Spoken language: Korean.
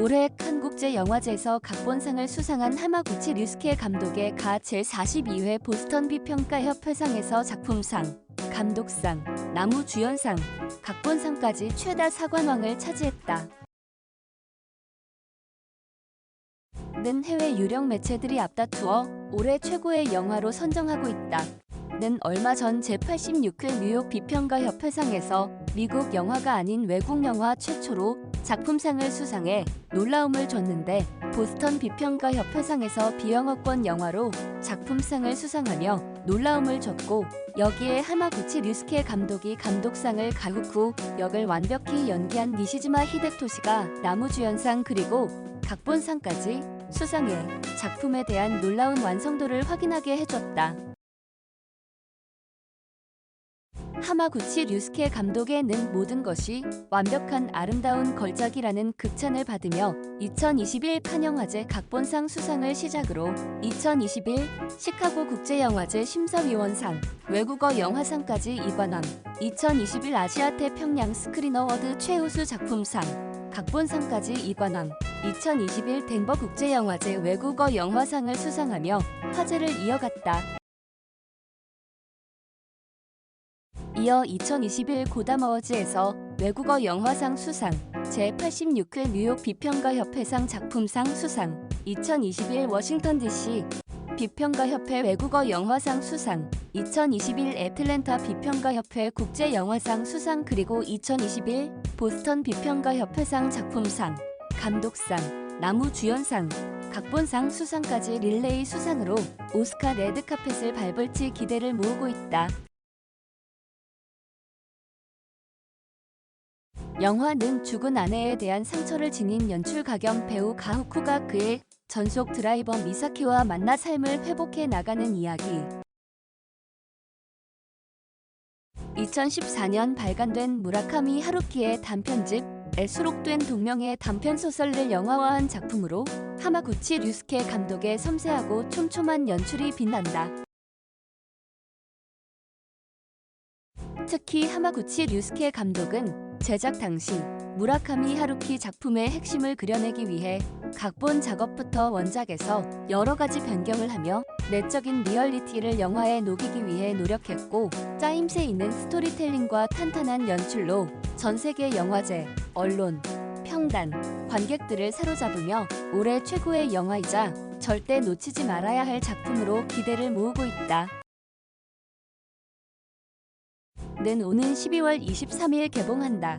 올해 칸국제영화제에서 각본상을 수상한 하마구치 류스케 감독의 가 제42회 보스턴 비평가협회상에서 작품상, 감독상, 나무주연상, 각본상까지 최다 사관왕을 차지했다. 는 해외 유령 매체들이 앞다투어 올해 최고의 영화로 선정하고 있다. 는 얼마 전 제86회 뉴욕 비평가 협회상에서 미국 영화가 아닌 외국 영화 최초로 작품상을 수상해 놀라움을 줬는데 보스턴 비평가 협회상에서 비영어권 영화로 작품상을 수상하며 놀라움을 줬고 여기에 하마구치 류스케 감독이 감독상을 후 역을 완벽히 연기한 니시즈마 히데토시가 나무주연상 그리고 각본상까지 수상해 작품에 대한 놀라운 완성도를 확인하게 해줬다. 하마구치 류스케 감독의 는 모든 것이 완벽한 아름다운 걸작이라는 극찬을 받으며 2021 칸영화제 각본상 수상을 시작으로 2021 시카고 국제영화제 심사위원상, 외국어 영화상까지 이관함, 2021 아시아 태평양 스크린 어워드 최우수 작품상, 각본상까지 이관함, 2021 덴버 국제영화제 외국어 영화상을 수상하며 화제를 이어갔다. 이어 2021 고담 어워즈에서 외국어 영화상 수상, 제86회 뉴욕 비평가 협회상 작품상 수상, 2021 워싱턴 DC 비평가 협회 외국어 영화상 수상, 2021 애틀랜타 비평가 협회 국제 영화상 수상 그리고 2021 보스턴 비평가 협회상 작품상, 감독상, 나무 주연상, 각본상 수상까지 릴레이 수상으로 오스카 레드카펫을 밟을지 기대를 모으고 있다. 영화는 죽은 아내에 대한 상처를 지닌 연출가 겸 배우 가후쿠가 그의 전속 드라이버 미사키와 만나 삶을 회복해 나가는 이야기. 2014년 발간된 무라카미 하루키의 단편집에 수록된 동명의 단편소설을 영화화한 작품으로 하마구치 류스케 감독의 섬세하고 촘촘한 연출이 빛난다. 특히 하마구치 류스케 감독은 제작 당시 무라카미 하루키 작품의 핵심을 그려내기 위해 각본 작업부터 원작에서 여러 가지 변경을 하며 내적인 리얼리티를 영화에 녹이기 위해 노력했고 짜임새 있는 스토리텔링과 탄탄한 연출로 전 세계 영화제, 언론, 평단, 관객들을 사로잡으며 올해 최고의 영화이자 절대 놓치지 말아야 할 작품으로 기대를 모으고 있다. 는 오는 12월 23일 개봉한다.